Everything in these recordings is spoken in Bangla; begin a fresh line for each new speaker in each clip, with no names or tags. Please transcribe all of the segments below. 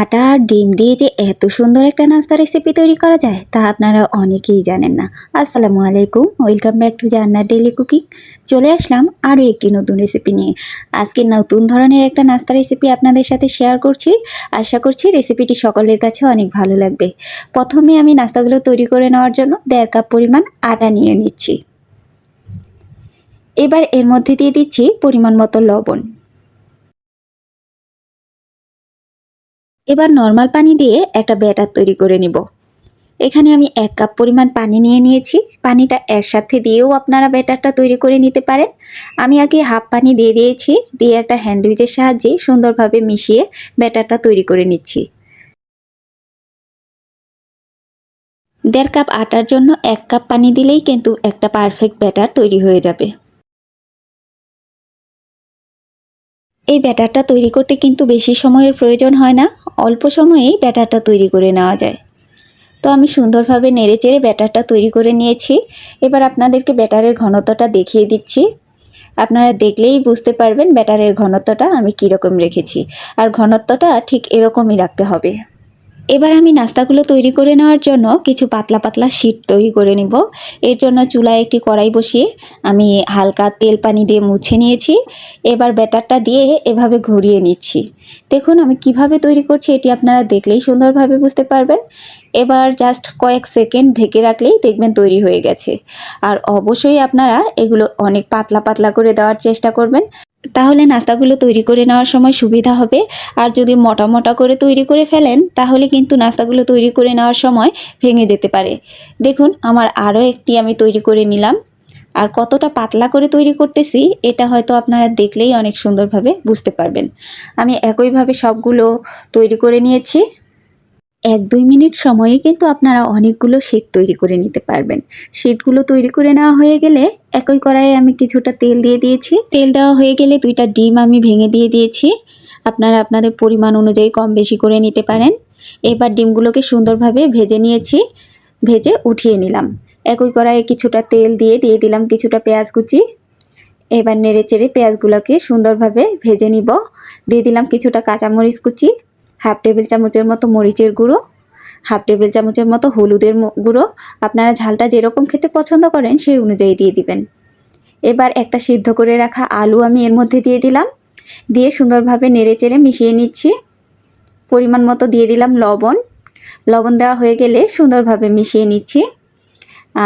আটা আর ডিম দিয়ে যে এত সুন্দর একটা নাস্তা রেসিপি তৈরি করা যায়, তা আপনারা অনেকেই জানেন না। আসসালামু আলাইকুম ওয়েলকাম ব্যাক টু জান্নার ডেলি কুকিং চলে আসলাম আরও একটি নতুন রেসিপি নিয়ে। আজকে নতুন ধরনের একটা নাস্তা রেসিপি আপনাদের সাথে শেয়ার করছি। আশা করছি রেসিপিটি সকলের কাছে অনেক ভালো লাগবে। প্রথমে আমি নাস্তাগুলো তৈরি করে নেওয়ার জন্য দেড় কাপ পরিমাণ আটা নিয়ে নিচ্ছি। এবার এর মধ্যে দিয়ে দিচ্ছি পরিমাণ মতো লবণ। এবার নর্মাল পানি দিয়ে একটা ব্যাটার তৈরি করে নিব। এখানে আমি এক কাপ পরিমাণ পানি নিয়ে নিয়েছি। পানিটা একসাথে দিয়েও আপনারা ব্যাটারটা তৈরি করে নিতে পারেন। আমি আগে হাফ পানি দিয়ে দিয়েছি, দিয়ে একটা হ্যান্ডউইচের সাহায্যে সুন্দরভাবে মিশিয়ে ব্যাটারটা তৈরি করে নিচ্ছি। দেড় কাপ আটার জন্য এক কাপ পানি দিলেই কিন্তু একটা পারফেক্ট ব্যাটার তৈরি হয়ে যাবে। এই ব্যাটারটা তৈরি করতে কিন্তু বেশি সময়ের প্রয়োজন হয় না, অল্প সময়েই ব্যাটারটা তৈরি করে নেওয়া যায়। তো আমি সুন্দরভাবে নেড়ে চেড়ে ব্যাটারটা তৈরি করে নিয়েছি। এবার আপনাদেরকে ব্যাটারের ঘনত্বটা দেখিয়ে দিচ্ছি। আপনারা দেখলেই বুঝতে পারবেন ব্যাটারের ঘনত্বটা আমি কীরকম রেখেছি। আর ঘনত্বটা ঠিক এরকমই রাখতে হবে। এবার আমি নাস্তাগুলো তৈরি করে নেওয়ার জন্য কিছু পাতলা পাতলা শীট তৈরি করে নিব। এর জন্য চুলায় একটি কড়াই বসিয়ে আমি হালকা তেল পানি দিয়ে মুছে নিয়েছি। এবার ব্যাটারটা দিয়ে এভাবে ঘুরিয়ে নিচ্ছি। দেখুন, আমি কীভাবে তৈরি করছি, এটি আপনারা দেখলেই সুন্দরভাবে বুঝতে পারবেন। এবার জাস্ট কয়েক সেকেন্ড ঢেকে রাখলেই দেখবেন তৈরি হয়ে গেছে। আর অবশ্যই আপনারা এগুলো অনেক পাতলা পাতলা করে দেওয়ার চেষ্টা করবেন। তাহলে নাস্তাগুলো তৈরি করে নেওয়ার সময় সুবিধা হবে। আর যদি মোটা মোটা করে তৈরি করে ফেলেন, তাহলে কিন্তু নাস্তাগুলো তৈরি করে নেওয়ার সময় ভেঙে যেতে পারে। দেখুন, আমার আরও একটি আমি তৈরি করে নিলাম। আর কতটা পাতলা করে তৈরি করতেছি, এটা হয়তো আপনারা দেখলেই অনেক সুন্দরভাবে বুঝতে পারবেন। আমি একইভাবে সবগুলো তৈরি করে নিয়েছি। এক দুই মিনিট সময়ে কিন্তু আপনারা অনেকগুলো শীট তৈরি করে নিতে পারবেন। শীটগুলো তৈরি করে নেওয়া হয়ে গেলে একই কড়াইয়ে আমি কিছুটা তেল দিয়ে দিয়েছি। তেল দেওয়া হয়ে গেলে দুইটা ডিম আমি ভেঙে দিয়ে দিয়েছি। আপনারা আপনাদের পরিমাণ অনুযায়ী কম বেশি করে নিতে পারেন। এবার ডিমগুলোকে সুন্দরভাবে ভেজে নিয়েছি। ভেজে উঠিয়ে নিলাম। একই কড়াইয়ে কিছুটা তেল দিয়ে দিয়ে দিলাম কিছুটা পেঁয়াজ কুচি। এবার নেড়ে চেড়ে পেঁয়াজগুলোকে সুন্দরভাবে ভেজে নিব। দিয়ে দিলাম কিছুটা কাঁচামরিচ কুচি। হাফ টেবিল চামচের মতো মরিচের গুঁড়ো, হাফ টেবিল চামচের মতো হলুদের গুঁড়ো। আপনারা ঝালটা যেরকম খেতে পছন্দ করেন সেই অনুযায়ী দিয়ে দিবেন। এবার একটা সিদ্ধ করে রাখা আলু আমি এর মধ্যে দিয়ে দিলাম। দিয়ে সুন্দরভাবে নেড়ে চেড়ে মিশিয়ে নিচ্ছি। পরিমাণ মতো দিয়ে দিলাম লবণ। লবণ দেওয়া হয়ে গেলে সুন্দরভাবে মিশিয়ে নিচ্ছি।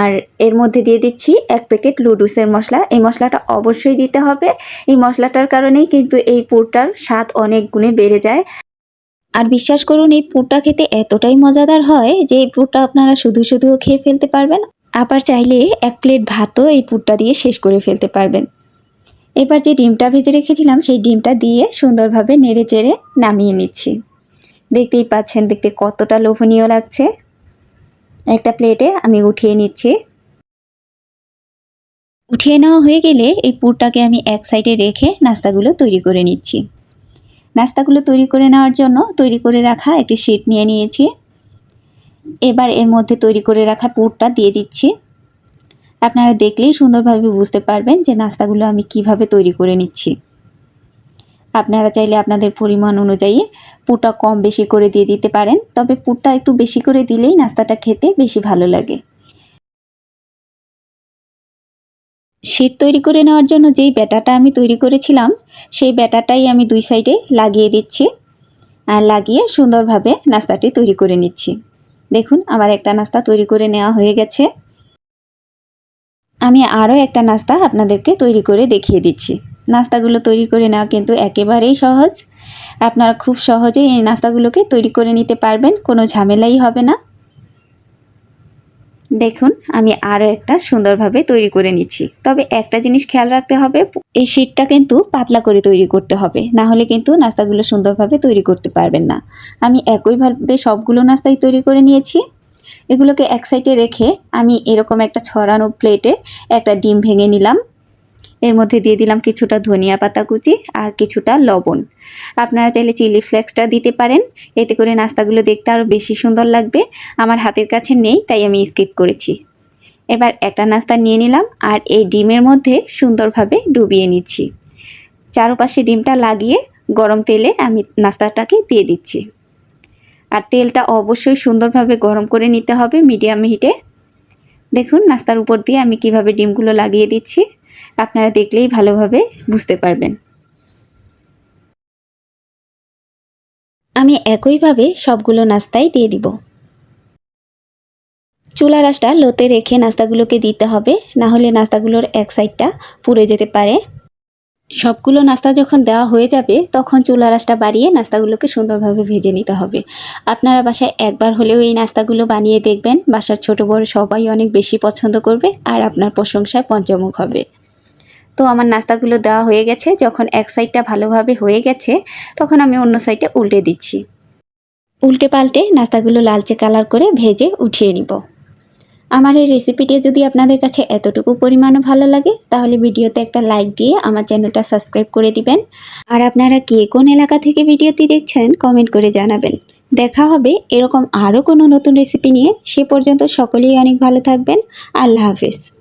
আর এর মধ্যে দিয়ে দিচ্ছি এক প্যাকেট লুডুসের মশলা। এই মশলাটা অবশ্যই দিতে হবে। এই মশলাটার কারণেই কিন্তু এই পুরটার স্বাদ অনেক গুণে বেড়ে যায়। আর বিশ্বাস করুন, এই পুরটা খেতে এতটাই মজাদার হয় যে এই পুরটা আপনারা শুধু শুধুও খেয়ে ফেলতে পারবেন। আবার চাইলে এক প্লেট ভাতও এই পুরটা দিয়ে শেষ করে ফেলতে পারবেন। এবার যে ডিমটা ভেজে রেখেছিলাম, সেই ডিমটা দিয়ে সুন্দরভাবে নেড়ে চেড়ে নামিয়ে নিচ্ছি। দেখতেই পাচ্ছেন, দেখতে কতটা লোভনীয় লাগছে। একটা প্লেটে আমি উঠিয়ে নিচ্ছি। উঠিয়ে নেওয়া হয়ে গেলে এই পুরটাকে আমি এক সাইডে রেখে নাস্তাগুলো তৈরি করে নিচ্ছি। নাস্তাগুলো তৈরি করে নেওয়ার জন্য তৈরি করে রাখা একটি শিট নিয়ে নিয়েছি। এবার এর মধ্যে তৈরি করে রাখা পুরটা দিয়ে দিচ্ছি। আপনারা দেখলেই সুন্দরভাবে বুঝতে পারবেন যে নাস্তাগুলো আমি কীভাবে তৈরি করে নিচ্ছি। আপনারা চাইলে আপনাদের পরিমাণ অনুযায়ী পুরটা কম বেশি করে দিয়ে দিতে পারেন, তবে পুরটা একটু বেশি করে দিলেই নাস্তাটা খেতে বেশি ভালো লাগে। শীত তৈরি করে নেওয়ার জন্য যেই ব্যাটাটা আমি তৈরি করেছিলাম, সেই ব্যাটাটাই আমি দুই সাইডে লাগিয়ে দিচ্ছি। আর লাগিয়ে সুন্দরভাবে নাস্তাটি তৈরি করে নিচ্ছি। দেখুন, আমার একটা নাস্তা তৈরি করে নেওয়া হয়ে গেছে। আমি আরও একটা নাস্তা আপনাদেরকে তৈরি করে দেখিয়ে দিচ্ছি। নাস্তাগুলো তৈরি করে নেওয়া কিন্তু একেবারেই সহজ। আপনারা খুব সহজেই এই নাস্তাগুলোকে তৈরি করে নিতে পারবেন, কোনো ঝামেলাই হবে না। দেখুন, আমি আরও একটা সুন্দরভাবে তৈরি করে নিচ্ছি। তবে একটা জিনিস খেয়াল রাখতে হবে, এই শীটটা কিন্তু পাতলা করে তৈরি করতে হবে। না হলে কিন্তু নাস্তাগুলো সুন্দরভাবে তৈরি করতে পারবেন না। আমি একইভাবে সবগুলো নাস্তাই তৈরি করে নিয়েছি। এগুলোকে এক সাইডে রেখে আমি এরকম একটা ছড়ানো প্লেটে একটা ডিম ভেঙে নিলাম। এর মধ্যে দিয়ে দিলাম কিছুটা ধনিয়া পাতা কুচি আর কিছুটা লবণ। আপনারা চাইলে চিলি ফ্লেক্সটা দিতে পারেন। এতে করে নাস্তাগুলো দেখতে আরও বেশি সুন্দর লাগবে। আমার হাতের কাছে নেই, তাই আমি স্কিপ করেছি। এবার একটা নাস্তা নিয়ে নিলাম আর এই ডিমের মধ্যে সুন্দরভাবে ডুবিয়ে নিচ্ছি। চারপাশে ডিমটা লাগিয়ে গরম তেলে আমি নাস্তাটাকে দিয়ে দিচ্ছি। আর তেলটা অবশ্যই সুন্দরভাবে গরম করে নিতে হবে মিডিয়াম হিটে। দেখুন, নাস্তার উপর দিয়ে আমি কীভাবে ডিমগুলো লাগিয়ে দিচ্ছি। আপনারা দেখলেই ভালোভাবে বুঝতে পারবেন। আমি একইভাবে সবগুলো নাস্তাই দিয়ে দিব। চুলা রাসটা লোতে রেখে নাস্তাগুলোকে দিতে হবে, না হলে নাস্তাগুলোর এক সাইডটা পুড়ে যেতে পারে। সবগুলো নাস্তা যখন দেওয়া হয়ে যাবে, তখন চুলা রাসটা বাড়িয়ে নাস্তাগুলোকে সুন্দরভাবে ভেজে নিতে হবে। আপনারা বাসায় একবার হলেও এই নাস্তাগুলো বানিয়ে দেখবেন, বাসার ছোট বড় সবাই অনেক বেশি পছন্দ করবে আর আপনার প্রশংসায় পঞ্চমুখ হবে। তো আমার নাস্তাগুলো দেওয়া হয়ে গেছে। যখন এক সাইডটা ভালোভাবে হয়ে গেছে, তখন আমি অন্য সাইডে উল্টে দিচ্ছি। উল্টে পাল্টে নাস্তাগুলো লালচে কালার করে ভেজে উঠিয়ে নিব। আমার এই রেসিপিটি যদি আপনাদের কাছে এতটুকু পরিমাণও ভালো লাগে, তাহলে ভিডিওতে একটা লাইক দিয়ে আমার চ্যানেলটা সাবস্ক্রাইব করে দিবেন। আর আপনারা কে কোন এলাকা থেকে ভিডিওটি দেখছেন, কমেন্ট করে জানাবেন। দেখা হবে এরকম আরও কোনো নতুন রেসিপি নিয়ে। সে পর্যন্ত সকলেই অনেক ভালো থাকবেন। আল্লাহ হাফিজ।